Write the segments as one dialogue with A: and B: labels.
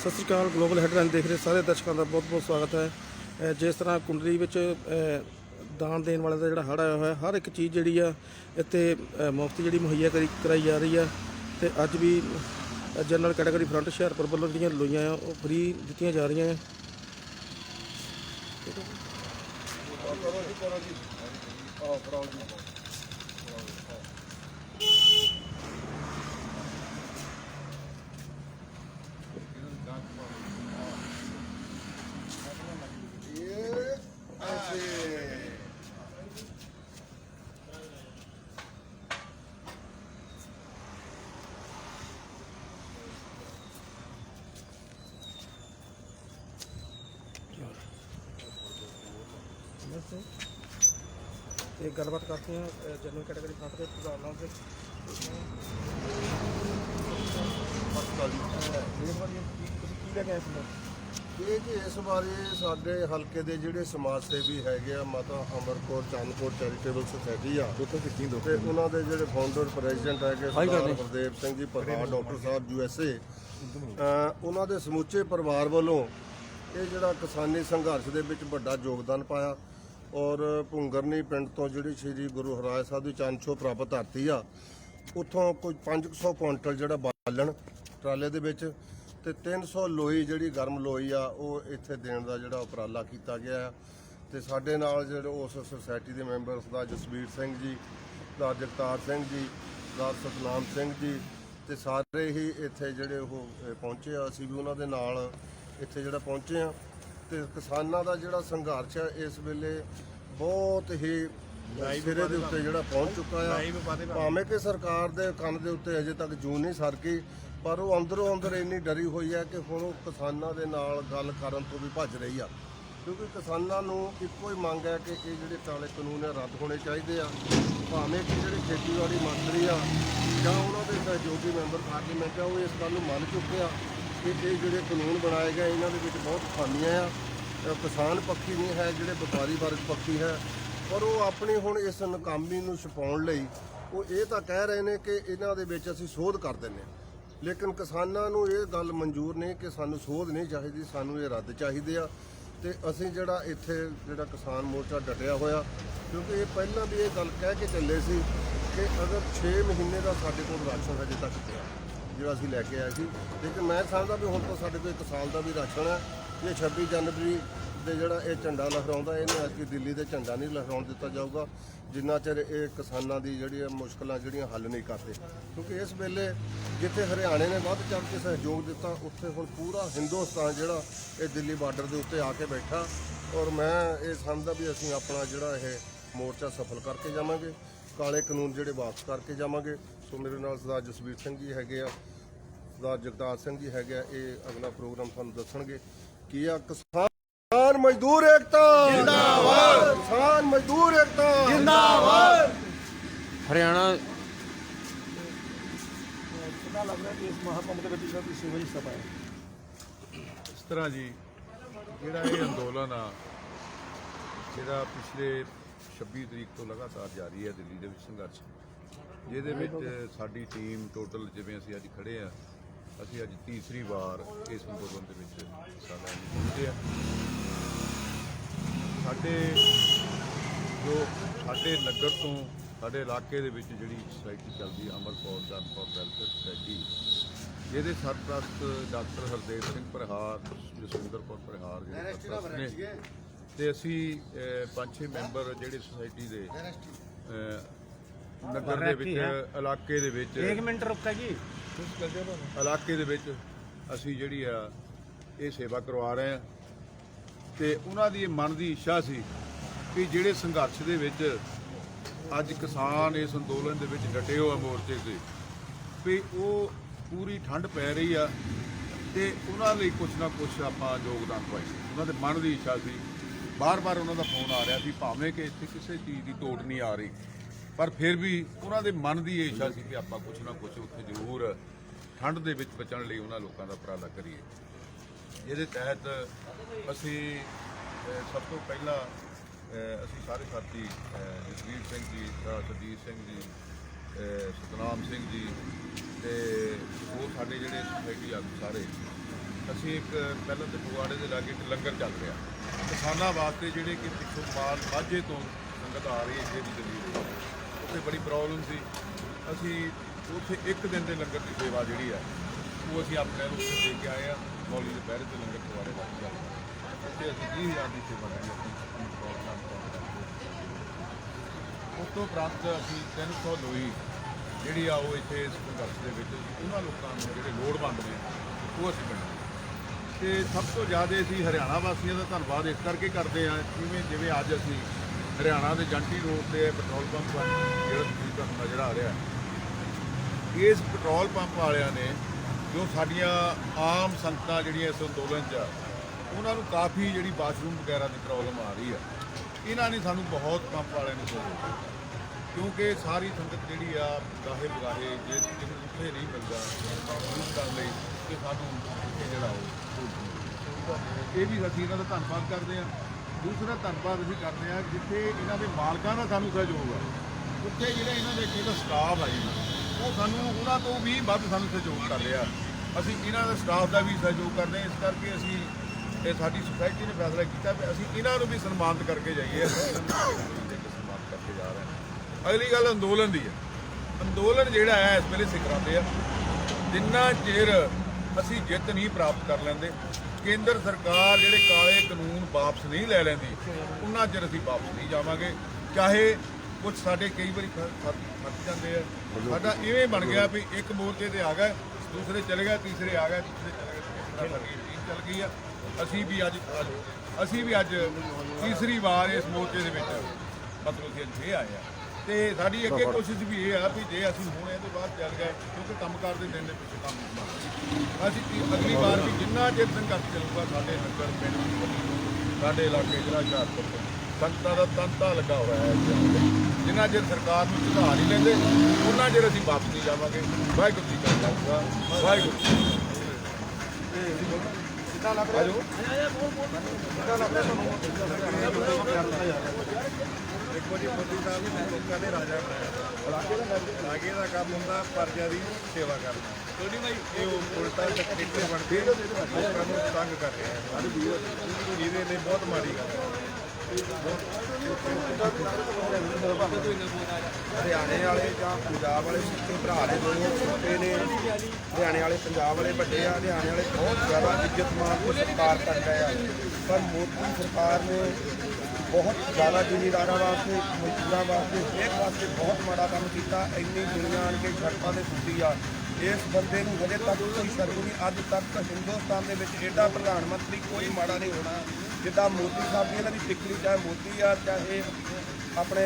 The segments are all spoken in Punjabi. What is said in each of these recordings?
A: ਸਤਿ ਸ਼੍ਰੀ ਅਕਾਲ ਗਲੋਬਲ ਹੈਡਲਾਈਨ ਦੇਖ ਰਹੇ ਸਾਰੇ ਦਰਸ਼ਕਾਂ ਦਾ ਬਹੁਤ-ਬਹੁਤ ਸਵਾਗਤ ਹੈ। ਜਿਸ ਤਰ੍ਹਾਂ ਕੁੰਡਲੀ ਵਿੱਚ ਦਾਨ ਦੇਣ ਵਾਲੇ ਦਾ ਜਿਹੜਾ ਹੜ ਆਇਆ ਹੋਇਆ, ਹਰ ਇੱਕ ਚੀਜ਼ ਜਿਹੜੀ ਆ, ਇੱਥੇ ਮੁਫਤ ਜਿਹੜੀ ਮੁਹੱਈਆ ਕਰੀ, ਕਰਾਈ ਜਾ ਰਹੀ ਆ। ਤੇ ਅੱਜ ਵੀ ਜਨਰਲ ਕੈਟਾਗਰੀ ਫਰੰਟ ਹੁਸ਼ਿਆਰਪੁਰ ਵੱਲੋਂ ਜਿਹੜੀਆਂ ਲੋਈਆਂ ਆ, ਉਹ ਫ੍ਰੀ ਦਿੱਤੀਆਂ ਜਾ ਰਹੀਆਂ ਆ। ਤੇ। ਗੱਲਬਾਤ ਕਰਦੇ ਅਹ, ਜਨਰਲ ਕੈਟਾਗਰੀ ਫਰੰਟ ਦੇ ਪ੍ਰਧਾਨ ਨਾਲ ਤੇ। ਜਿਹੜੇ ਵਾਰੀ ਤੁਸੀਂ ਕੀ ਲੈ ਕੇ ਆਏ ਸੀ
B: ਇਹ ਜੀ ਇਸ ਬਾਰੇ ਸਾਡੇ ਹਲਕੇ ਦੇ ਜਿਹੜੇ ਸਮਾਜ ਸੇਵੀ ਹੈਗੇ ਆ ਮਾਤਾ ਅਮਰਕੌਰ ਚੰਦਕੌਰ ਚੈਰੀਟੇਬਲ ਸੁਸਾਇਟੀ ਆ। ਤੇ ਉਹਨਾਂ ਦੇ ਜਿਹੜੇ ਫਾਊਂਡਰ ਪ੍ਰੈਜ਼ੀਡੈਂਟ ਹੈਗੇ ਸਰਦਾਰ ਗੁਰਦੇਵ ਸਿੰਘ ਜੀ ਪ੍ਰਧਾਨ ਡਾਕਟਰ ਸਾਹਿਬ ਯੂ ਐਸ ਏ ਉਹਨਾਂ ਦੇ ਸਮੁੱਚੇ ਪਰਿਵਾਰ ਵੱਲੋਂ ਇਹ ਜਿਹੜਾ ਕਿਸਾਨੀ ਸੰਘਰਸ਼ ਦੇ ਵਿੱਚ ਵੱਡਾ ਯੋਗਦਾਨ ਪਾਇਆ। ਔਰ ਭੁੰਗਰਨੀ ਪਿੰਡ ਤੋਂ ਜਿਹੜੀ ਸ੍ਰੀ ਗੁਰੂ ਹਰਾਏ ਸਾਹਿਬ ਦੀ ਚਾਨਛੋ ਪ੍ਰਾਪਤ ਧਰਤੀ ਆ, ਉੱਥੋਂ ਕੋਈ 500 ਕੁਇੰਟਲ ਜਿਹੜਾ ਬਾਲਣ ਟਰਾਲੇ ਦੇ ਵਿੱਚ ਤੇ 300 ਲੋਈ ਜਿਹੜੀ ਗਰਮ ਲੋਈ ਆ, ਉਹ ਇੱਥੇ ਦੇਣ ਦਾ ਜਿਹੜਾ ਉਪਰਾਲਾ ਕੀਤਾ ਗਿਆ ਆ। ਤੇ ਸਾਡੇ ਨਾਲ ਜਿਹੜੇ ਉਸ ਸੁਸਾਇਟੀ ਦੇ ਮੈਂਬਰ ਸਰਦਾਰ ਜਸਵੀਰ ਸਿੰਘ ਜੀ ਸਰਦਾਰ ਜਗਤਾਰ ਸਿੰਘ ਜੀ ਸਰਦਾਰ ਸਤਨਾਮ ਸਿੰਘ ਜੀ ਤੇ ਸਾਰੇ ਹੀ ਇੱਥੇ ਜਿਹੜੇ ਉਹ ਪਹੁੰਚੇ ਆ। ਅਸੀਂ ਵੀ ਉਹਨਾਂ ਦੇ ਨਾਲ ਇੱਥੇ ਜਿਹੜਾ ਪਹੁੰਚੇ ਆ। ਤੇ ਕਿਸਾਨਾਂ ਦਾ ਜਿਹੜਾ ਸੰਘਰਸ਼ ਹੈ ਇਸ ਵੇਲੇ ਬਹੁਤ ਹੀ ਸਿਰੇ ਦੇ ਉੱਤੇ ਜਿਹੜਾ ਪਹੁੰਚ ਚੁੱਕਾ ਆ। ਭਾਵੇਂ ਕਿ ਸਰਕਾਰ ਦੇ ਕੰਨ ਦੇ ਉੱਤੇ ਅਜੇ ਤੱਕ ਜੂਨ ਨਹੀਂ ਸਰਕੀ ਪਰ ਉਹ ਅੰਦਰੋਂ ਅੰਦਰ ਇੰਨੀ ਡਰੀ ਹੋਈ ਹੈ ਕਿ ਹੁਣ ਉਹ ਕਿਸਾਨਾਂ ਦੇ ਨਾਲ ਗੱਲ ਕਰਨ ਤੋਂ ਵੀ ਭੱਜ ਰਹੀ ਆ। ਕਿਉਂਕਿ ਕਿਸਾਨਾਂ ਨੂੰ ਇੱਕੋ ਹੀ ਮੰਗ ਹੈ ਕਿ ਇਹ ਜਿਹੜੇ ਕਾਲੇ ਕਾਨੂੰਨ ਆ ਰੱਦ ਹੋਣੇ ਚਾਹੀਦੇ ਆ। ਭਾਵੇਂ ਕਿ ਜਿਹੜੇ ਖੇਤੀਬਾੜੀ ਮੰਤਰੀ ਆ ਜਾਂ ਉਹਨਾਂ ਦੇ ਸਹਿਯੋਗੀ ਮੈਂਬਰ ਪਾਰਲੀਮੈਂਟ ਆ ਉਹ ਇਸ ਗੱਲ ਨੂੰ ਮੰਨ ਚੁੱਕੇ ਆ ਕਿ ਇਹ ਜਿਹੜੇ ਕਾਨੂੰਨ ਬਣਾਏ ਗਏ ਇਹਨਾਂ ਦੇ ਵਿੱਚ ਬਹੁਤ ਖਾਮੀਆਂ ਆ। ਅ, ਕਿਸਾਨ ਪੱਖੀ ਨਹੀਂ ਹੈ ਜਿਹੜੇ ਵਪਾਰੀ ਵਰਗ ਪੱਖੀ ਹੈ। ਪਰ ਉਹ ਆਪਣੀ ਹੁਣ ਇਸ ਨਾਕਾਮੀ ਨੂੰ ਛੁਪਾਉਣ ਲਈ ਉਹ ਇਹ ਤਾਂ ਕਹਿ ਰਹੇ ਨੇ ਕਿ ਇਹਨਾਂ ਦੇ ਵਿੱਚ ਅਸੀਂ ਸੋਧ ਕਰ ਦਿੰਨੇ ਹਾਂ। ਲੇਕਿਨ ਕਿਸਾਨਾਂ ਨੂੰ ਇਹ ਗੱਲ ਮਨਜ਼ੂਰ ਨਹੀਂ ਕਿ ਸਾਨੂੰ ਸੋਧ ਨਹੀਂ ਚਾਹੀਦੀ ਸਾਨੂੰ ਇਹ ਰੱਦ ਚਾਹੀਦੇ ਆ। ਤੇ ਅਸੀਂ ਜਿਹੜਾ ਇੱਥੇ ਜਿਹੜਾ ਕਿਸਾਨ ਮੋਰਚਾ ਡਟਿਆ ਹੋਇਆ ਕਿਉਂਕਿ ਇਹ ਪਹਿਲਾਂ ਵੀ ਇਹ ਗੱਲ ਕਹਿ ਕੇ ਚੱਲੇ ਸੀ ਕਿ ਅਗਰ 6 ਮਹੀਨੇ ਦਾ ਸਾਡੇ ਕੋਲ ਰਾਸ਼ਨ ਹਜੇ ਤੱਕ ਪਿਆ। ਜਿਹੜਾ ਅਸੀਂ ਲੈ ਕੇ ਆਏ ਸੀ। ਲੇਕਿਨ ਮੈਂ ਸਮਝਦਾ ਵੀ ਹੁਣ ਤਾਂ ਸਾਡੇ ਕੋਲ ਇੱਕ ਸਾਲ ਦਾ ਵੀ ਰਾਸ਼ਨ ਹੈ। ਇਹ 26 ਜਨਵਰੀ ਦੇ ਜਿਹੜਾ ਇਹ ਝੰਡਾ ਲਹਿਰਾਉਂਦਾ, ਇਹਨੂੰ ਅੱਜ ਦਿੱਲੀ ਦੇ ਝੰਡਾ ਨਹੀਂ ਲਹਿਰਾਉਣ ਦਿੱਤਾ ਜਾਊਗਾ। ਜਿੰਨਾ ਚਿਰ ਇਹ ਕਿਸਾਨਾਂ ਦੀ ਜਿਹੜੀਆਂ ਮੁਸ਼ਕਲਾਂ ਜਿਹੜੀਆਂ ਹੱਲ ਨਹੀਂ ਕਰਦੇ। ਕਿਉਂਕਿ ਇਸ ਵੇਲੇ ਜਿੱਥੇ ਹਰਿਆਣੇ ਨੇ ਵੱਧ ਚੜ੍ਹ ਕੇ ਸਹਿਯੋਗ ਦਿੱਤਾ, ਉੱਥੇ ਹੁਣ ਪੂਰਾ ਹਿੰਦੁਸਤਾਨ ਜਿਹੜਾ ਇਹ ਦਿੱਲੀ ਬਾਰਡਰ ਦੇ ਉੱਤੇ ਆ ਕੇ ਬੈਠਾ। ਔਰ ਮੈਂ ਇਹ ਸਮਝਦਾ ਵੀ ਅਸੀਂ ਆਪਣਾ ਜਿਹੜਾ ਇਹ ਮੋਰਚਾ ਸਫਲ ਕਰਕੇ ਜਾਵਾਂਗੇ। ਕਾਲੇ ਕਾਨੂੰਨ ਜਿਹੜੇ ਵਾਪਸ ਕਰਕੇ ਜਾਵਾਂਗੇ। ਸੋ ਮੇਰੇ ਨਾਲ ਸਰਦਾਰ ਜਸਵੀਰ ਸਿੰਘ ਜੀ ਹੈਗੇ ਆ ਸਰਦਾਰ ਜਗਤਾਰ ਸਿੰਘ ਜੀ ਹੈਗੇ ਆ ਇਹ ਅਗਲਾ ਪ੍ਰੋਗਰਾਮ ਤੁਹਾਨੂੰ ਦੱਸਣਗੇ ਕੀ ਆ ਕਿਸਾਨ ਮਜ਼ਦੂਰ ਏਕਤਾ! ਜਿੰਦਾਬਾਦ! ਕਿਸਾਨ ਮਜ਼ਦੂਰ ਏਕਤਾ!
C: ਹਰਿਆਣਾ
A: ਕਿੰਨਾ ਲੱਗ ਰਿਹਾ ਕਿ ਇਸ ਦੇ ਵਿੱਚ ਜਿਹੜਾ ਤੁਸੀਂ
D: ਇਸ ਤਰ੍ਹਾਂ ਜੀ ਜਿਹੜਾ ਇਹ ਅੰਦੋਲਨ ਆ ਜਿਹੜਾ ਪਿਛਲੇ 26 ਤਰੀਕ ਤੋਂ ਲਗਾਤਾਰ ਜਾਰੀ ਹੈ ਦਿੱਲੀ ਦੇ ਵਿੱਚ ਸੰਘਰਸ਼। ਜਿਹਦੇ ਵਿੱਚ ਸਾਡੀ ਟੀਮ ਟੋਟਲ ਜਿਵੇਂ ਅਸੀਂ ਅੱਜ ਖੜੇ ਆ ਅਸੀਂ ਅੱਜ ਤੀਸਰੀ ਵਾਰ ਇਸ ਅੰਦੋਲਨ ਦੇ ਵਿੱਚ ਹਿੱਸਾ ਲੈਣ ਲਈ ਪਹੁੰਚੇ ਆ ਸਾਡੇ ਜੋ ਸਾਡੇ ਨਗਰ ਤੋਂ ਸਾਡੇ ਇਲਾਕੇ ਦੇ ਵਿੱਚ ਜਿਹੜੀ ਸੁਸਾਇਟੀ ਚੱਲਦੀ ਹੈ ਅਮਰਪੌਰ ਚੰਦਪੌਰ ਵੈਲਫੇਅਰ ਸੁਸਾਇਟੀ ਜਿਹਦੇ ਸਰਪ੍ਰਸਤ ਡਾਕਟਰ ਹਰਦੇਵ ਸਿੰਘ ਪ੍ਰਹਾਰ ਜਸਵਿੰਦਰ ਕੌਰ ਪ੍ਰਹਾਰ ਜਿਹੜੇ ਸਰਪ੍ਰਸਤ ਨੇ ਤੇ ਅਸੀਂ ਪੰਜ ਛੇ ਮੈਂਬਰ ਜਿਹੜੇ ਸੁਸਾਇਟੀ ਦੇ ਨਗਰ ਦੇ ਵਿੱਚ ਇਲਾਕੇ ਦੇ ਵਿੱਚ।
C: ਇੱਕ ਮਿੰਟ ਰੁਕਾ ਜੀ।
D: ਇਲਾਕੇ ਦੇ ਵਿੱਚ ਅਸੀਂ ਜਿਹੜੀ ਆ ਇਹ ਸੇਵਾ ਕਰਵਾ ਰਹੇ ਆ ਤੇ ਉਹਨਾਂ ਦੀ ਇਹ ਮਨ ਦੀ ਇੱਛਾ ਸੀ ਕਿ ਜਿਹੜੇ ਸੰਘਰਸ਼ ਦੇ ਵਿੱਚ ਅੱਜ ਕਿਸਾਨ ਇਸ ਅੰਦੋਲਨ ਦੇ ਵਿੱਚ ਡਟੇ ਹੋਏ ਮੋਰਚੇ ਤੇ ਵੀ ਉਹ ਪੂਰੀ ਠੰਡ ਪੈ ਰਹੀ ਆ ਤੇ ਉਹਨਾਂ ਲਈ ਕੁਝ ਨਾ ਕੁਝ ਆਪਾਂ ਯੋਗਦਾਨ ਪਾਈਏ ਉਹਨਾਂ ਦੇ ਮਨ ਦੀ ਇੱਛਾ ਸੀ। ਬਾਰ-ਬਾਰ ਉਹਨਾਂ ਦਾ ਫੋਨ ਆ ਰਿਹਾ ਸੀ ਭਾਵੇਂ ਕਿ ਇੱਥੇ ਕਿਸੇ ਚੀਜ਼ ਦੀ ਤੋੜ ਨਹੀਂ ਆ ਰਹੀ। ਪਰ ਫਿਰ ਵੀ ਉਹਨਾਂ ਦੇ ਮਨ ਦੀ ਇੱਛਾ ਸੀ ਕਿ ਆਪਾਂ ਕੁਝ ਨਾ ਕੁਝ ਉੱਥੇ ਜ਼ਰੂਰ ਠੰਡ ਦੇ ਵਿੱਚ ਬਚਣ ਲਈ ਉਹਨਾਂ ਲੋਕਾਂ ਦਾ ਉਪਰਾਲਾ ਕਰੀਏ। ਜਿਹਦੇ ਤਹਿਤ ਅਸੀਂ ਸਭ ਤੋਂ ਪਹਿਲਾਂ ਅਸੀਂ ਸਾਰੇ ਸਾਥੀ ਅਹ, ਜਸਵੀਰ ਸਿੰਘ ਜੀ ਅਹ, ਸਿੰਘ ਜੀ ਸਤਨਾਮ ਸਿੰਘ ਜੀ ਤੇ ਹੋਰ ਸਾਡੇ ਜਿਹੜੇ ਸੋਸਾਇਟੀ ਆਗੂ ਸਾਰੇ ਅਸੀਂ ਇੱਕ ਪਹਿਲਾਂ ਤੇ ਫਗਵਾੜੇ ਦੇ ਲਾਗੇ ਇੱਕ ਲੰਗਰ ਚੱਲ ਰਿਹਾ। ਕਿਸਾਨਾਂ ਵਾਸਤੇ ਜਿਹੜੇ ਕਿ ਪਿੱਛੋਂ ਮਾਲ ਮਾਝੇ ਤੋਂ ਸੰਗਤ ਆ ਰਹੀ ਹੈ ਜਿਹੜੀ ਦੀ ਦਿੱਲੀ ਉੱਥੇ ਬੜੀ ਪ੍ਰੋਬਲਮ ਸੀ। ਅਸੀਂ ਉੱਥੇ ਇੱਕ ਦਿਨ ਦੇ ਲੰਗਰ ਦੀ ਸੇਵਾ ਜਿਹੜੀ ਆ, ਉਹ ਅਸੀਂ ਆਪਣੇ ਨੂੰ ਦੇ ਕੇ ਆਏ ਆ। ਮੌਲੀ ਦੇ ਪਹਿਰੇ ਤੇ ਲੰਗਰ ਖਵਾਰੇ ਦਾ ਚੱਲ ਉੱਥੇ ਅਸੀਂ 20000 ਦੀ ਸੇਵਾ ਕੀਤੀ ਉਸ ਤੋਂ ਉਪਰੰਤ ਅਸੀਂ 300 ਲੋਈ ਜਿਹੜੀ ਆ, ਉਹ ਇੱਥੇ ਇਸ ਸੰਘਰਸ਼ ਦੇ ਵਿੱਚ ਉਹਨਾਂ ਲੋਕਾਂ ਨੂੰ ਜਿਹੜੇ ਲੋੜਵੰਦ ਨੇ, ਉਹ ਅਸੀਂ ਵੰਡੇ ਤੇ ਸਭ ਤੋਂ ਜ਼ਿਆਦਾ ਅਸੀਂ ਹਰਿਆਣਾ ਵਾਸੀਆਂ ਦਾ ਧੰਨਵਾਦ ਇਸ ਕਰਕੇ ਕਰਦੇ ਹਾਂ ਜਿਵੇਂ ਜਿਵੇਂ ਅੱਜ ਅਸੀਂ ਹਰਿਆਣਾ ਦੇ ਜੰਟੀ ਰੋਡ ਤੇ ਪੈਟਰੋਲ ਪੰਪ ਜਿਹੜਾ ਤੁਸੀਂ ਤੁਹਾਨੂੰ ਨਜ਼ਰ ਆ ਰਿਹਾ ਇਸ ਪੈਟਰੋਲ ਪੰਪ ਵਾਲਿਆਂ ਨੇ ਜੋ ਸਾਡੀਆਂ ਆਮ ਸੰਗਤਾਂ ਜਿਹੜੀਆਂ ਇਸ ਅੰਦੋਲਨ 'ਚ ਆ, ਉਹਨਾਂ ਨੂੰ ਕਾਫੀ ਜਿਹੜੀ ਬਾਥਰੂਮ ਵਗੈਰਾ ਦੀ ਪ੍ਰੋਬਲਮ ਆ ਰਹੀ ਆ। ਇਹਨਾਂ ਨੇ ਸਾਨੂੰ ਬਹੁਤ ਪੰਪ ਵਾਲਿਆਂ ਨੇ ਸੋਚਿਆ ਕਿਉਂਕਿ ਸਾਰੀ ਸੰਗਤ ਜਿਹੜੀ ਆ ਗਾਹੇ ਬਗਾਹੇ ਜੇ ਜਿਹਨੂੰ ਉੱਥੇ ਨਹੀਂ ਮਿਲਦਾ ਯੂਜ਼ ਕਰਨ ਲਈ ਕਿ ਸਾਨੂੰ ਇੱਥੇ ਜਿਹੜਾ ਉਹ ਇਹ ਵੀ ਅਸੀਂ ਇਹਨਾਂ ਦਾ ਧੰਨਵਾਦ ਕਰਦੇ ਆ ਦੂਸਰਾ ਧੰਨਵਾਦ ਅਸੀਂ ਕਰਦੇ ਹਾਂ ਜਿੱਥੇ ਇਹਨਾਂ ਦੇ ਮਾਲਕਾਂ ਦਾ ਸਾਨੂੰ ਸਹਿਯੋਗ ਆ। ਉੱਥੇ ਜਿਹੜੇ ਇਹਨਾਂ ਦੇ ਜਿਹੜਾ ਸਟਾਫ ਆ ਜੀ, ਉਹ ਸਾਨੂੰ ਉਹਨਾਂ ਤੋਂ ਵੀ ਵੱਧ ਸਾਨੂੰ ਸਹਿਯੋਗ ਕਰ ਰਿਹਾ ਅਸੀਂ ਇਹਨਾਂ ਦੇ ਸਟਾਫ ਦਾ ਵੀ ਸਹਿਯੋਗ ਕਰਦੇ ਹਾਂ। ਇਸ ਕਰਕੇ ਅਸੀਂ ਇਹ ਸਾਡੀ ਸੁਸਾਇਟੀ ਨੇ ਫੈਸਲਾ ਕੀਤਾ ਵੀ ਅਸੀਂ ਇਹਨਾਂ ਨੂੰ ਵੀ ਸਨਮਾਨਿਤ ਕਰਕੇ ਜਾਈਏ। ਅਸੀਂ ਇਹਨਾਂ ਸਨਮਾਨਿਤ ਕਰਕੇ ਜਾ ਰਹੇ ਹਾਂ। ਅਗਲੀ ਗੱਲ ਅੰਦੋਲਨ ਦੀ ਹੈ ਅੰਦੋਲਨ ਜਿਹੜਾ ਹੈ, ਇਸ ਵੇਲੇ ਸਿਖਰਾਂ ਤੇ ਆ। ਜਿੰਨਾ ਚਿਰ ਅਸੀਂ ਜਿੱਤ ਨਹੀਂ ਪ੍ਰਾਪਤ ਕਰ ਲੈਂਦੇ ਕੇਂਦਰ ਸਰਕਾਰ ਜਿਹੜੇ ਕਾਲੇ ਕਾਨੂੰਨ ਵਾਪਸ ਨਹੀਂ ਲੈ ਲੈਂਦੀ, ਉਹਨਾਂ ਚਿਰ ਅਸੀਂ ਵਾਪਸ ਨਹੀਂ ਜਾਵਾਂਗੇ। ਚਾਹੇ ਕੁਝ ਸਾਡੇ ਕਈ ਵਾਰੀ ਫਸ ਜਾਂਦੇ ਆ। ਸਾਡਾ ਇਵੇਂ ਬਣ ਗਿਆ ਵੀ ਇੱਕ ਮੋਰਚੇ ਤੇ ਆ ਗਏ, ਦੂਸਰੇ ਚਲੇ ਗਏ, ਤੀਸਰੇ ਆ ਗਏ, ਤੀਸਰੇ ਚਲੇ ਗਏ ਇਸ ਚੱਲ ਗਈ ਆ। ਅਸੀਂ ਵੀ ਅੱਜ, ਅੱਜ- ਅਸੀਂ ਵੀ ਅੱਜ ਤੀਸਰੀ ਵਾਰ ਇਸ ਮੋਰਚੇ ਦੇ ਵਿੱਚ ਮਤਲਬ ਕਿ ਅੱਜ ਆਏ ਆ। ਤੇ ਸਾਡੀ ਅੱਗੇ ਕੋਸ਼ਿਸ਼ ਵੀ ਇਹ ਆ ਵੀ ਜੇ ਅਸੀਂ ਹੁਣ ਇਹਦੇ ਬਾਅਦ ਚੱਲ ਗਏ ਕਿਉਂਕਿ ਕੰਮ ਕਰਦੇ ਦਿਨ ਦੇ ਪਿੱਛੇ ਕੰਮ ਹੁੰਦਾ। ਅਸੀਂ ਕੀ- ਅਗਲੀ ਵਾਰ ਵੀ ਜਿੰਨਾ ਚਿਰ ਸੰਘਰਸ਼ ਚੱਲੂਗਾ ਸਾਡੇ ਨਗਰ ਪਿੰਡ ਸਾਡੇ ਇਲਾਕੇ ਜਿਹੜਾ ਹੁਸ਼ਿਆਰਪੁਰ ਤੋਂ ਸੰਗਤਾਂ ਦਾ ਤੰਤਾ ਲੱਗਾ ਹੋਇਆ ਹੈ। ਜਿੰਨਾ ਚਿਰ ਸਰਕਾਰ ਨੂੰ ਸੁਧਾਰ ਨਹੀਂ ਲੈਂਦੇ ਉਹਨਾਂ ਚਿਰ ਅਸੀਂ ਵਾਪਸ ਨਹੀਂ ਜਾਵਾਂਗੇ ਵਾਹਿਗੁਰੂ ਜੀ ਕਾ ਖਾਲਸਾ ਵਾਹਿਗੁਰੂ ਜੀ ਕੀ ਫਤਿਹ।
A: ਰਿਹਾ
C: ਦੇਖੋ ਜੀ ਮੋਦੀ ਸਾਹਿਬ ਨੇ ਲੋਕਾਂ ਦੇ ਰਾਜਾ ਬਣਾਇਆ ਲਾਗੇ ਦਾ ਕੰਮ ਹੁੰਦਾ ਪ੍ਰਜਾ ਦੀ ਸੇਵਾ ਕਰਨਾ ਕੋਈ ਭਾਈ ਇਹ ਉਹ ਉਲਟਾ ਸੈਕਟਰੀ ਬਣ ਕੇ ਲੋਕਾਂ ਨੂੰ ਤੰਗ ਕਰ ਰਿਹਾ ਹੈ ਇਹਦੇ ਲਈ ਬਹੁਤ ਮਾੜੀ ਗੱਲ ਹੈ ਹਰਿਆਣੇ ਵਾਲੇ ਜਾਂ ਪੰਜਾਬ ਵਾਲੇ ਸਿੱਖੇ ਭਰਾ ਦੇ ਦੋਨੋਂ ਛੋਟੇ ਨੇ ਹਰਿਆਣੇ ਵਾਲੇ ਪੰਜਾਬ ਵਾਲੇ ਵੱਡੇ ਆ ਹਰਿਆਣੇ ਵਾਲੇ ਬਹੁਤ ਜ਼ਿਆਦਾ ਇੱਜ਼ਤ ਮਾਨ ਤੇ ਸਤਿਕਾਰ ਕਰ ਰਹੇ ਆ। ਪਰ ਮੋਦੀ ਸਰਕਾਰ ਨੇ ਬਹੁਤ ਜ਼ਿਆਦਾ ਜ਼ਿਮੀਦਾਰਾਂ ਵਾਸਤੇ ਮਜ਼ਦੂਰਾਂ ਵਾਸਤੇ ਹਰੇਕ ਵਾਸਤੇ ਬਹੁਤ ਮਾੜਾ ਕੰਮ ਕੀਤਾ। ਇੰਨੀ ਦੁਨੀਆ ਆਣ ਕੇ ਸੜਕਾਂ ਤੇ ਸੁੱਤੀ ਆ। ਇਸ ਬੰਦੇ ਨੂੰ ਹਜੇ ਤੱਕ ਕੋਈ ਸ਼ਰਮ ਨਹੀਂ ਅੱਜ ਤੱਕ ਹਿੰਦੁਸਤਾਨ ਦੇ ਵਿੱਚ ਐਡਾ ਪ੍ਰਧਾਨ ਮੰਤਰੀ ਕੋਈ ਮਾੜਾ ਨਹੀਂ ਹੋਣਾ। ਜਿੱਦਾਂ ਮੋਦੀ ਸਾਹਿਬ ਦੀ ਇਹਨਾਂ ਦੀ ਟਿਕਲੀ ਚਾਹੇ ਮੋਦੀ ਆ ਚਾਹੇ ਆਪਣੇ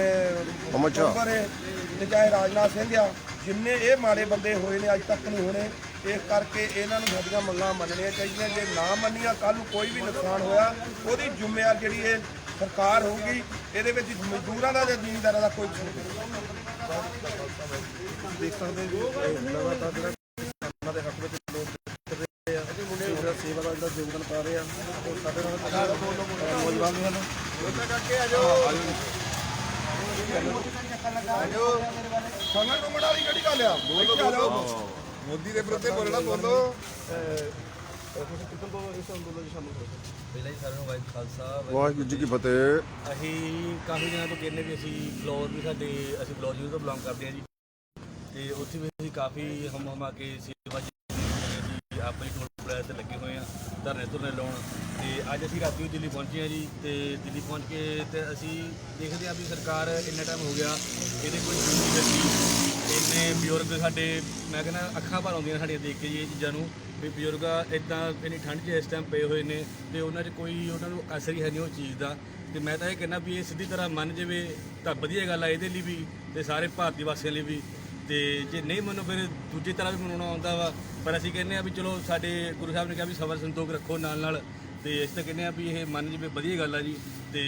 C: ਅਮਰ ਚਾਹੇ ਰਾਜਨਾਥ ਸਿੰਘ ਆ ਜਿੰਨੇ ਇਹ ਮਾੜੇ ਬੰਦੇ ਹੋਏ ਨੇ ਅੱਜ ਤੱਕ ਨਹੀਂ ਹੋਣੇ ਇਸ ਕਰਕੇ ਇਹਨਾਂ ਨੂੰ ਸਾਡੀਆਂ ਮੰਗਾਂ ਮੰਨਣੀਆਂ ਚਾਹੀਦੀਆਂ। ਜੇ ਨਾ ਮੰਨੀਆਂ ਕੱਲ ਨੂੰ ਕੋਈ ਵੀ ਨੁਕਸਾਨ ਹੋਇਆ ਉਹਦੀ ਜ਼ਿੰਮੇਵਾਰ ਜਿਹੜੀ ਇਹ ਸਰਕਾਰ ਹੋਊਗੀ ਇਹਦੇ ਵਿੱਚ ਮਜ਼ਦੂਰਾਂ ਦਾ ਜਾਂ ਜ਼ਿਮੀਂਦਾਰਾਂ ਦਾ ਕੋਈ ਕਸੂਰ ਨਹੀਂ।
A: ਦੇਖ ਸਕਦੇ ਲਗਾਤਾਰ ਜਿਹੜਾ ਕਿਸਾਨਾਂ ਦੇ ਹੱਕ ਵਿੱਚ ਲੋਕ ਰਹੇ ਆ ਮੁੰਡੇ ਜਿਹੜਾ ਸੇਵਾ ਦਾ ਜਿਹੜਾ ਯੋਗਦਾਨ ਪਾ ਰਹੇ ਆ ਉਹ ਸਾਡੇ ਨਾਲ ਅਹ, ਨੌਜਵਾਨ ਵੀ ਹਨ
B: ਸਮਝ ਨੂੰ ਵਾਲੀ ਕਿਹੜੀ ਗੱਲ ਆ? ਬੋਲੋ
C: ਮੋਦੀ ਦੇ ਪ੍ਰਤੀ ਬੋਲਣਾ ਬੋਲੋ
A: ਤੁਸੀਂ ਕਿੱਥੋਂ ਤੋਂ ਇਸ ਅੰਦੋਲਨ ਵਿੱਚ ਸ਼ਾਮਲ ਹੋਏ
E: ਪਹਿਲਾਂ ਹੀ ਸਾਰਿਆਂ ਨੂੰ ਵਾਹਿਗੁਰੂ ਖਾਲਸਾ ਵਾਹਿਗੁਰੂ
B: ਜੀ ਕੀ ਫਤਿਹ।
E: ਅਸੀਂ ਕਾਫੀ ਦਿਨਾਂ ਤੋਂ ਕਹਿੰਦੇ ਵੀ ਅਸੀਂ ਫਲੋਰ ਵੀ ਸਾਡੇ ਅਸੀਂ ਫਲੋਰ ਯੂਨੀਵਰਸਿਟੀ ਤੋਂ ਬਿਲੋਂਗ ਕਰਦੇ ਹਾਂ ਜੀ। ਤੇ ਉੱਥੇ ਵੀ ਅਸੀਂ ਕਾਫੀ ਹਮ ਹਮਾ ਕੇ ਸੇਵਾ ਜੀ ਆਪਣੀ ਟੋਲ ਪਲਾਜ਼ਾ ਤੇ ਲੱਗੇ ਹੋਏ ਆ, ਧਰਨੇ ਧੁਰਨੇ ਲਾਉਣ। ਤੇ ਅੱਜ ਅਸੀਂ ਰਾਤੀ ਦਿੱਲੀ ਪਹੁੰਚੇ ਆ ਜੀ, ਤੇ ਦਿੱਲੀ ਪਹੁੰਚ ਕੇ ਤੇ ਅਸੀਂ ਦੇਖਦੇ ਆ ਵੀ ਸਰਕਾਰ ਇੰਨਾ ਟਾਈਮ ਹੋ ਗਿਆ, ਇਹਦੇ ਕੋਈ ਨਹੀਂ ਕਰਦੀ ਇੰਨੇ ਬਜ਼ੁਰਗ ਸਾਡੇ, ਮੈਂ ਕਹਿੰਦਾ ਅੱਖਾਂ ਭਰ ਆਉਂਦੀਆਂ ਸਾਡੀਆਂ ਦੇਖ ਕੇ ਜੀ ਇਹ ਚੀਜ਼ਾਂ ਨੂੰ, ਵੀ ਬਜ਼ੁਰਗ ਇਦਾਂ ਇੰਨੀ ਠੰਡ 'ਚ ਇਸ ਟਾਈਮ ਪਏ ਹੋਏ ਨੇ, ਤੇ ਉਹਨਾਂ 'ਚ ਕੋਈ ਉਹਨਾਂ ਨੂੰ ਅਸਰ ਹੀ ਹੈ ਨਹੀਂ ਉਹ ਚੀਜ਼ ਦਾ। ਤੇ ਮੈਂ ਤਾਂ ਇਹ ਕਹਿੰਦਾ ਵੀ ਇਹ ਸਿੱਧੀ ਤਰ੍ਹਾਂ ਮੰਨ ਜਾਵੇ ਤਾਂ ਵਧੀਆ ਗੱਲ ਆ ਇਹਦੇ ਲਈ ਵੀ, ਤੇ ਸਾਰੇ ਭਾਰਤੀ ਵਾਸੀਆਂ ਲਈ ਵੀ। ਤੇ ਜੇ ਨਹੀਂ ਮੰਨੋ ਫਿਰ ਦੂਜੀ ਤਰ੍ਹਾਂ ਵੀ ਮਨਾਉਣਾ ਆਉਂਦਾ ਵਾ। ਪਰ ਅਸੀਂ ਕਹਿੰਦੇ ਆ ਵੀ ਚਲੋ ਸਾਡੇ ਗੁਰੂ ਸਾਹਿਬ ਨੇ ਕਿਹਾ ਵੀ ਸਬਰ ਸੰਤੋਖ ਰੱਖੋ ਨਾਲ ਨਾਲ। ਤੇ ਅਸੀਂ ਤਾਂ ਕਹਿੰਦੇ ਆ ਵੀ ਇਹ ਮੰਨ ਜਾਵੇ ਵਧੀਆ ਗੱਲ ਆ ਜੀ। ਤੇ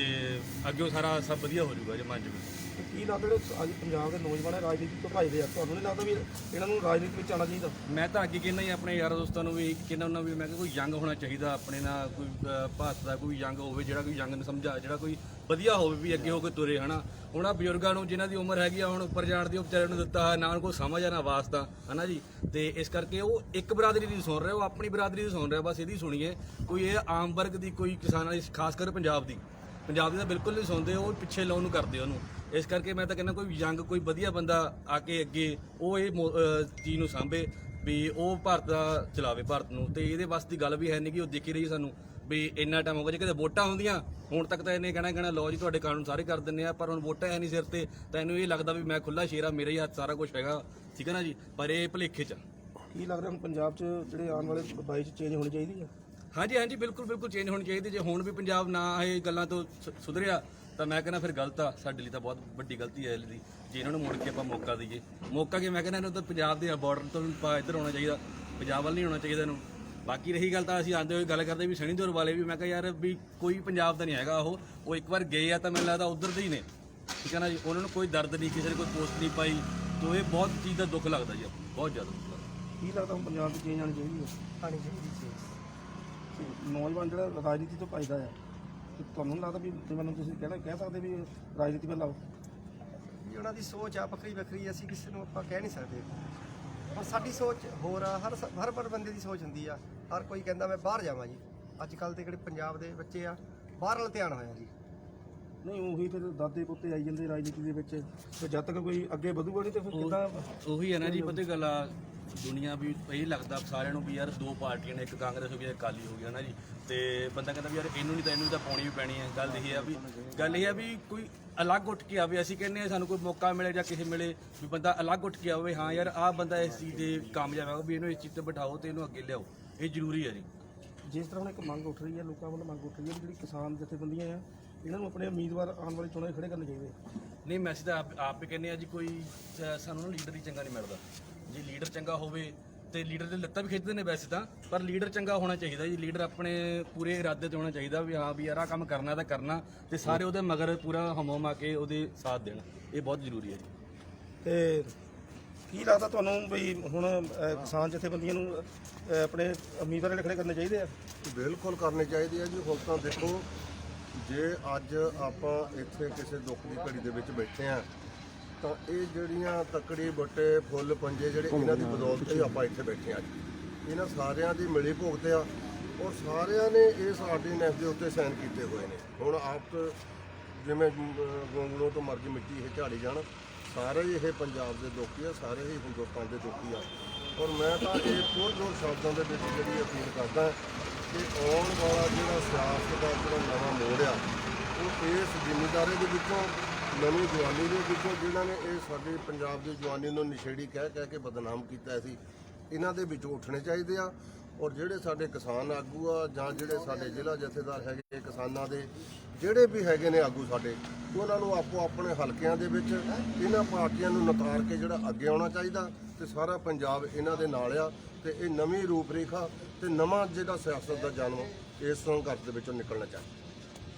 E: ਅੱਗੇ ਸਾਰਾ ਸਭ ਵਧੀਆ ਹੋ ਜਾਊਗਾ ਜੇ ਮੰਨ ਜਾਵੇ।
A: ਤੇ ਕੀ ਲੱਗਦਾ ਜਿਹੜੇ ਅੱਜ ਪੰਜਾਬ ਦੇ ਨੌਜਵਾਨ ਹੈ ਰਾਜਨੀਤੀ ਤੋਂ ਭੱਜਦੇ ਆ? ਤੁਹਾਨੂੰ ਨਹੀਂ ਲੱਗਦਾ ਵੀ ਇਹਨਾਂ ਨੂੰ ਰਾਜਨੀਤੀ ਵਿੱਚ ਆਉਣਾ ਚਾਹੀਦਾ?
E: ਮੈਂ ਤਾਂ ਅੱਗੇ ਕਹਿੰਦਾ ਹੀ ਆਪਣੇ ਯਾਰਾਂ ਦੋਸਤਾਂ ਨੂੰ ਵੀ ਕਹਿੰਦਾ ਉਹਨਾਂ ਵੀ ਮੈਂ ਕਿਹਾ ਕੋਈ ਯੰਗ ਹੋਣਾ ਚਾਹੀਦਾ ਆਪਣੇ ਨਾਲ ਕੋਈ ਅਹ, ਭਾਰਤ ਦਾ ਕੋਈ ਯੰਗ ਹੋਵੇ ਜਿਹੜਾ ਕੋਈ ਯੰਗ ਨੂੰ ਸਮਝਾ ਜਿਹੜਾ ਕੋਈ ਵਧੀਆ ਹੋਵੇ ਵੀ ਅੱਗੇ ਹੋ ਕੇ ਤੁਰੇ, ਹਨਾ? ਉਹਨਾਂ ਬਜ਼ੁਰਗਾਂ ਨੂੰ ਜਿਨ੍ਹਾਂ ਦੀ ਉਮਰ ਹੈਗੀ ਆ, ਹੁਣ ਉੱਪਰ ਜਾਣ ਦੀ ਉਪਚਾਰ ਨੂੰ ਦਿੱਤਾ ਹੈ ਨਾ ਉਹਨਾਂ ਕੋਲ ਸਮਝ ਆ ਨਾ ਵਾਸਤਾ, ਹਨਾ ਜੀ? ਤੇ ਇਸ ਕਰਕੇ ਉਹ ਇੱਕ ਬਰਾਦਰੀ ਦੀ ਸੁਣ ਰਿਹਾ, ਉਹ ਆਪਣੀ ਬਰਾਦਰੀ ਦੀ ਸੁਣ ਰਿਹਾ, ਬਸ ਇਹਦੀ ਸੁਣੀਏ। ਕੋਈ ਇਹ ਆਮ ਵਰਗ ਦੀ, ਕੋਈ ਕਿਸਾਨਾਂ ਦੀ ਖਾਸ ਕਰ ਪੰਜਾਬ ਦੀ। ਪੰਜਾਬ ਦੀ ਤਾਂ ਬਿਲਕੁਲ ਨਹੀਂ ਸੁਣਦੇ, ਉਹ ਪਿੱਛੇ ਲਾਉਣ ਨੂੰ ਕਰਦੇ ਉਹਨੂੰ। ਇਸ ਕਰਕੇ ਮੈਂ ਤਾਂ ਕਹਿੰਦਾ ਕੋਈ ਯੰਗ, ਕੋਈ ਵਧੀਆ ਬੰਦਾ ਆ ਕੇ ਅੱਗੇ, ਉਹ ਇਹ ਮੋ- ਚੀਜ਼ ਨੂੰ ਸਾਂਭੇ, ਵੀ ਉਹ ਭਾਰਤ ਦਾ ਚਲਾਵੇ, ਭਾਰਤ ਨੂੰ। ਤੇ ਇਹਦੇ ਵਾਸਤੇ ਗੱਲ ਵੀ ਹੈ ਨਹੀਂ ਕਿ ਉਹ ਦਿਖ ਰਹੀ ਸਾਨੂੰ। ਵੀ ਇੰਨਾ ਟਾਈਮ ਹੋ ਗਿਆ। ਜੇ ਕਿਤੇ ਵੋਟਾਂ ਹੁੰਦੀਆਂ ਹੁਣ ਤੱਕ ਤਾਂ ਇਹਨੇ ਕਹਿਣਾ ਕਹਿਣਾ ਲੋ ਜੀ ਤੁਹਾਡੇ ਕਾਨੂੰਨ ਸਾਰੇ ਕਰ ਦਿੰਨੇ ਆ ਪਰ ਹੁਣ ਵੋਟਾਂ ਹੈ ਨਹੀਂ ਸਿਰ ਤੇ ਤਾਂ ਇਹਨੂੰ ਇਹ ਲੱਗਦਾ ਵੀ ਮੈਂ ਖੁੱਲਾ ਸ਼ੇਰਾ ਮੇਰੇ ਹੀ ਹੱਥ ਸਾਰਾ ਕੁਝ ਹੈਗਾ ਠੀਕ ਹੈ ਨਾ ਜੀ? ਪਰ ਇਹ ਭਲੇਖੇ ਚ ਆ।
A: ਕੀ ਲੱਗ ਰਿਹਾ ਹੁਣ ਪੰਜਾਬ 'ਚ ਜਿਹੜੇ ਆਉਣ ਵਾਲੇ 22 'ਚ ਚੇਂਜ ਹੋਣੀ ਚਾਹੀਦੀ ਹੈ
E: ਹਾਂਜੀ ਹਾਂਜੀ ਬਿਲਕੁਲ ਬਿਲਕੁਲ ਚੇਂਜ ਹੋਣੀ ਚਾਹੀਦੀ। ਜੇ ਹੁਣ ਵੀ ਪੰਜਾਬ ਨਾ ਇਹ ਗੱਲਾਂ ਤੋਂ ਸੁ- ਸੁਧਰਿਆ ਤਾਂ ਮੈਂ ਕਹਿੰਦਾ ਫਿਰ ਗਲਤ ਆ। ਸਾਡੇ ਲਈ ਤਾਂ ਬਹੁਤ ਵੱਡੀ ਗਲਤੀ ਹੈ ਇਹਦੀ। ਜੇ ਇਹਨਾਂ ਨੂੰ ਮੁੜ ਕੇ ਆਪਾਂ ਮੌਕਾ ਦਈਏ। ਮੌਕਾ ਕਿ ਮੈਂ ਕਹਿੰਦਾ ਇਹਨੂੰ ਤਾਂ ਪੰਜਾਬ ਦੇ ਬਾਰਡਰ ਤੋਂ ਵੀ ਪਾ ਇੱਧਰ ਹੋਣਾ ਚਾਹੀਦਾ। ਪੰਜਾਬ ਵੱਲ ਨਹੀਂ ਹੋਣਾ ਚਾਹੀਦਾ ਇਹਨੂੰ। ਬਾਕੀ ਰਹੀ ਗੱਲ ਤਾਂ ਅਸੀਂ ਆਂਦੇ ਹੋਏ ਗੱਲ ਕਰਦੇ ਵੀ ਸਣੀ ਦੌਰ ਵਾਲੇ ਵੀ ਮੈਂ ਕਿਹਾ ਯਾਰ ਵੀ ਕੋਈ ਪੰਜਾਬ ਦਾ ਨਹੀਂ ਹੈਗਾ ਉਹ ਉਹ ਇੱਕ ਵਾਰ ਗਏ ਆ ਤਾਂ ਮੈਨੂੰ ਲੱਗਦਾ ਉਧਰ ਦੇ ਹੀ ਨੇ। ਠੀਕ ਹੈ ਨਾ ਜੀ? ਉਹਨਾਂ ਨੂੰ ਕੋਈ ਦਰਦ ਨਹੀਂ ਕਿਸੇ ਨੇ ਕੋਈ ਪੋਸਟ ਨਹੀਂ ਪਾਈ ਤੋ ਇਹ ਬਹੁਤ ਚੀਜ਼ ਦਾ ਦੁੱਖ ਲੱਗਦਾ ਜੀ ਆਪਾਂ ਨੂੰ, ਬਹੁਤ ਜ਼ਿਆਦਾ ਦੁੱਖ ਲੱਗਦਾ।
A: ਕੀ ਲੱਗਦਾ ਹੁਣ ਪੰਜਾਬ 'ਚ ਚੇਂਜ ਆਣੀ ਚਾਹੀਦੀ ਹੈ?
F: ਆਣੀ ਚਾਹੀਦੀ ਸੀ
A: ਤੇ ਨੌਜਵਾਨ ਜਿਹੜਾ ਰਾਜਨੀਤੀ ਤੋਂ ਭੱਜਦਾ ਆ ਤੇ ਤੁਹਾਨੂੰ ਨਹੀਂ ਲੱਗਦਾ ਵੀ ਜਿਵੇਂ ਨੂੰ ਤੁਸੀਂ ਕਹਿਣਾ ਕਹਿ ਸਕਦੇ ਵੀ ਰਾਜਨੀਤੀ ਵੱਲ ਆਓ?
F: ਵੀ ਉਹਨਾਂ ਦੀ ਸੋਚ ਆ ਵੱਖਰੀ ਵੱਖਰੀ ਅਸੀਂ ਕਿਸੇ ਨੂੰ ਆਪਾਂ ਕਹਿ ਨਹੀਂ ਸਕਦੇ। ਹੁਣ ਸਾਡੀ ਸੋਚ ਹੋਰ ਆ ਹਰ ਸ- ਹਰ ਪਰ ਬੰਦੇ ਦੀ ਸੋਚ ਹੁੰਦੀ ਆ। ਹਰ ਕੋਈ ਕਹਿੰਦਾ ਮੈਂ ਬਾਹਰ ਜਾਵਾਂ ਜੀ। ਅੱਜ ਕੱਲ ਦੇ ਜਿਹੜੇ ਪੰਜਾਬ ਦੇ ਬੱਚੇ ਆ ਬਾਹਰ ਵੱਲ ਧਿਆਨ ਹੋਇਆ ਜੀ।
A: ਨਹੀਂ ਉਹੀ ਫਿਰ ਦਾਦੇ ਪੁੱਤੇ ਆਈ ਜਾਂਦੇ ਰਾਜਨੀਤੀ ਦੇ ਵਿੱਚ। ਤੇ ਜਦ ਤੱਕ ਕੋਈ ਅੱਗੇ ਵਧੂਗਾ ਨਹੀਂ ਤੇ ਫਿਰ ਕਿੱਦਾਂ
E: ਉਹੀ ਹੈ ਨਾ ਜੀ ਪਤਾ ਗੱਲ ਆ ਦੁਨੀਆ ਵੀ ਇਹ ਲੱਗਦਾ ਸਾਰਿਆਂ ਨੂੰ ਵੀ ਯਾਰ ਦੋ ਪਾਰਟੀਆਂ ਨੇ ਇੱਕ ਕਾਂਗਰਸ ਹੋ ਗਈ ਇੱਕ ਅਕਾਲੀ ਹੋ ਗਈ ਨਾ ਜੀ। ਤੇ ਬੰਦਾ ਕਹਿੰਦਾ ਵੀ ਯਾਰ ਇਹਨੂੰ ਨਹੀਂ ਤਾਂ ਇਹਨੂੰ ਤਾਂ ਪਾਉਣੀ ਵੀ ਪੈਣੀ ਹੈ। ਗੱਲ ਇਹ ਆ ਵੀ ਗੱਲ ਇਹ ਆ ਵੀ ਕੋਈ ਅਲੱਗ ਉੱਠ ਕੇ ਆਵੇ। ਅਸੀਂ ਕਹਿੰਦੇ ਆ ਸਾਨੂੰ ਕੋਈ ਮੌਕਾ ਮਿਲੇ ਜਾਂ ਕਿਸੇ ਮਿਲੇ ਵੀ ਬੰਦਾ ਅਲੱਗ ਉੱਠ ਕੇ ਆਵੇ ਹਾਂ ਯਾਰ ਆਹ ਬੰਦਾ ਇਸ ਚੀਜ਼ ਤੇ ਕਾਮਯਾਬ ਹੈ ਵੀ ਇਹਨੂੰ ਇਸ ਚੀਜ਼ ਤੇ ਬਿਠਾਓ ਤੇ ਇਹਨੂੰ ਅੱਗੇ ਲਿਆਓ। ਇਹ ਜ਼ਰੂਰੀ ਹੈ ਜੀ।
A: ਜਿਸ ਤਰ੍ਹਾਂ ਹੁਣ ਇੱਕ ਮੰਗ ਉੱਠ ਰਹੀ ਹੈ ਲੋਕਾਂ ਵੱਲੋਂ ਮੰਗ ਉੱਠ ਰਹੀ ਹੈ ਵੀ ਜਿਹੜੀ ਕਿਸਾਨ ਜਥੇਬੰਦੀਆਂ ਆ ਇਹਨਾਂ ਨੂੰ ਆਪਣੇ ਉਮੀਦਵਾਰ ਆਉਣ ਵਾਲੇ ਚੋਣਾਂ 'ਚ ਖੜੇ ਕਰਨੇ ਚਾਹੀਦੇ
E: ਨਹੀਂ ਮੈਂ ਅਸੀਂ ਤਾਂ ਆਪ ਆਪ ਵੀ ਕਹਿੰਦੇ ਆ ਜੀ ਕੋਈ ਸਾਨੂੰ ਨਾ ਲੀਡਰ ਹੀ ਚੰਗਾ ਨਹੀਂ ਮਿਲਦਾ। ਜੇ ਲੀਡਰ ਚੰਗਾ ਹੋਵੇ ਤੇ ਲੀਡਰ ਦੇ ਲੱਤਾਂ ਵੀ ਖਿੱਚਦੇ ਨੇ ਵੈਸੇ ਤਾਂ ਪਰ ਲੀਡਰ ਚੰਗਾ ਹੋਣਾ ਚਾਹੀਦਾ ਜੀ। ਲੀਡਰ ਆਪਣੇ ਪੂਰੇ ਇਰਾਦੇ ਤੇ ਹੋਣਾ ਚਾਹੀਦਾ ਵੀ ਹਾਂ ਵੀ ਯਾਰ ਆਹ ਕੰਮ ਕਰਨਾ ਤਾਂ ਕਰਨਾ ਤੇ ਸਾਰੇ ਉਹਦੇ ਮਗਰ ਪੂਰਾ ਹਮੋਮ ਆ ਕੇ ਉਹਦੇ ਸਾਥ ਦੇਣ। ਇਹ ਬਹੁਤ ਜ਼ਰੂਰੀ ਹੈ ਜੀ।
A: ਤੇ ਕੀ ਲੱਗਦਾ ਤੁਹਾਨੂੰ ਵੀ ਹੁਣ ਅਹ, ਕਿਸਾਨ ਜਥੇਬੰਦੀਆਂ ਨੂੰ ਅਹ, ਆਪਣੇ ਉਮੀਦਵਾਰ ਖੜੇ ਕਰਨੇ ਚਾਹੀਦੇ ਆ?
B: ਬਿਲਕੁਲ ਕਰਨੀ ਚਾਹੀਦੀ ਹੈ ਜੀ। ਹੁਣ ਤਾਂ ਦੇਖੋ ਜੇ ਅੱਜ ਆਪਾਂ ਇੱਥੇ ਕਿਸੇ ਦੁੱਖ ਦੀ ਘੜੀ ਦੇ ਵਿੱਚ ਬੈਠੇ ਆ ਤਾਂ ਇਹ ਜਿਹੜੀਆਂ ਤਕੜੀ ਬੱਟੇ ਫੁੱਲ ਪੰਜੇ ਜਿਹੜੇ ਇਹਨਾਂ ਦੀ ਬਦੌਲਤ ਹੀ ਆਪਾਂ ਇੱਥੇ ਬੈਠੇ ਆ ਜੀ ਇਹਨਾਂ ਸਾਰਿਆਂ ਦੀ ਮਿਲੀ ਭੁਗਤ ਆ ਔਰ ਸਾਰਿਆਂ ਨੇ ਇਸ ਆਰਡੀਨੈਂਸ ਦੇ ਉੱਤੇ ਸਾਈਨ ਕੀਤੇ ਹੋਏ ਨੇ। ਹੁਣ ਆਪ ਜਿਵੇਂ ਗੋਂਗਲੋਂ ਤੋਂ ਮਰਜ਼ੀ ਮਿੱਟੀ ਇਹ ਝਾੜੀ ਜਾਣ ਸਾਰੇ ਹੀ ਇਹ ਪੰਜਾਬ ਦੇ ਦੁਖੀ ਆ ਸਾਰੇ ਹੀ ਹਿੰਦੁਸਤਾਨ ਦੇ ਦੁਖੀ ਆ। ਔਰ ਮੈਂ ਤਾਂ ਇਹ ਪੁਰਜੋਰ ਸ਼ਬਦਾਂ ਦੇ ਵਿੱਚ ਜਿਹੜੀ ਅਪੀਲ ਕਰਦਾ ਕਿ ਆਉਣ ਵਾਲਾ ਜਿਹੜਾ ਸਿਆਸਤ ਦਾ ਜਿਹੜਾ ਨਵਾਂ ਮੋੜ ਆ ਉਹ ਇਸ ਜ਼ਿਮੀਂਦਾਰੇ ਦੇ ਵਿੱਚੋਂ ਨਵੀਂ ਜਵਾਨੀ ਦੇ ਵਿੱਚੋਂ ਜਿਨ੍ਹਾਂ ਨੇ ਇਹ ਸਾਡੇ ਪੰਜਾਬ ਦੀ ਜਵਾਨੀ ਨੂੰ ਨਸ਼ੇੜੀ ਕਹਿ ਕਹਿ ਕੇ ਬਦਨਾਮ ਕੀਤਾ ਸੀ, ਇਹਨਾਂ ਦੇ ਵਿੱਚੋਂ ਉੱਠਣੇ ਚਾਹੀਦੇ ਆ ਔਰ ਜਿਹੜੇ ਸਾਡੇ ਕਿਸਾਨ ਆਗੂ ਆ ਜਾਂ ਜਿਹੜੇ ਸਾਡੇ ਜ਼ਿਲ੍ਹਾ ਜਥੇਦਾਰ ਹੈਗੇ ਕਿਸਾਨਾਂ ਦੇ, ਜਿਹੜੇ ਵੀ ਹੈਗੇ ਨੇ ਆਗੂ ਸਾਡੇ, ਉਹਨਾਂ ਨੂੰ ਆਪੋ ਆਪਣੇ ਹਲਕਿਆਂ ਦੇ ਵਿੱਚ, ਇਹਨਾਂ ਪਾਰਟੀਆਂ ਨੂੰ ਨਕਾਰ ਕੇ ਜਿਹੜਾ ਅੱਗੇ ਆਉਣਾ ਚਾਹੀਦਾ ਤੇ ਸਾਰਾ ਪੰਜਾਬ ਇਹਨਾਂ ਦੇ ਨਾਲ ਆ ਤੇ ਇਹ ਨਵੀਂ ਰੂਪਰੇਖਾ ਤੇ ਨਵਾਂ ਜਿਹੜਾ ਸਿਆਸਤ ਦਾ ਜਨਮ ਇਸ ਸੰਘਰਸ਼ ਦੇ ਵਿੱਚੋਂ ਨਿਕਲਣਾ ਚਾਹੀਦਾ।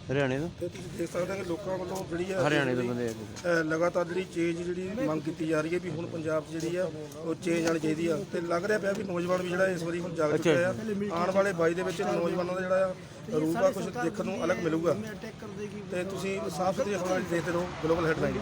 G: ਹਰਿਆਣੇ ਤੋਂ।
A: ਤੇ ਤੁਸੀਂ ਦੇਖ ਸਕਦੇ ਹੋ ਕਿ ਲੋਕਾਂ ਵੱਲੋਂ ਜਿਹੜੀ ਆ
G: ਹਰਿਆਣੇ ਤੋਂ ਬੰਦੇ ਆ
A: ਅਹ, ਲਗਾਤਾਰ ਜਿਹੜੀ ਚੇਂਜ ਜਿਹੜੀ ਮੰਗ ਕੀਤੀ ਜਾ ਰਹੀ ਹੈ ਵੀ ਹੁਣ ਪੰਜਾਬ 'ਚ ਜਿਹੜੀ ਆ ਉਹ ਚੇਂਜ ਆਣੀ ਚਾਹੀਦੀ ਆ। ਤੇ ਲੱਗ ਰਿਹਾ ਪਿਆ ਵੀ ਨੌਜਵਾਨ ਵੀ ਜਿਹੜਾ ਇਸ ਵਾਰੀ ਹੁਣ ਜਾਗ ਚੁੱਕਿਆ ਆ। ਆਉਣ ਵਾਲੇ 22 ਦੇ ਵਿੱਚ ਨੌਜਵਾਨਾਂ ਦਾ ਜਿਹੜਾ ਆ ਰੂਪ ਆ ਕੁਝ ਦੇਖਣ ਨੂੰ ਅਲੱਗ ਮਿਲੂਗਾ। ਤੇ ਤੁਸੀਂ ਸਾਫ਼ ਸੁਥਰੀ ਖਬਰਾਂ ਦੇਖਦੇ ਰਹੋ ਗਲੋਬਲ ਹੈਡਲਾਈਨ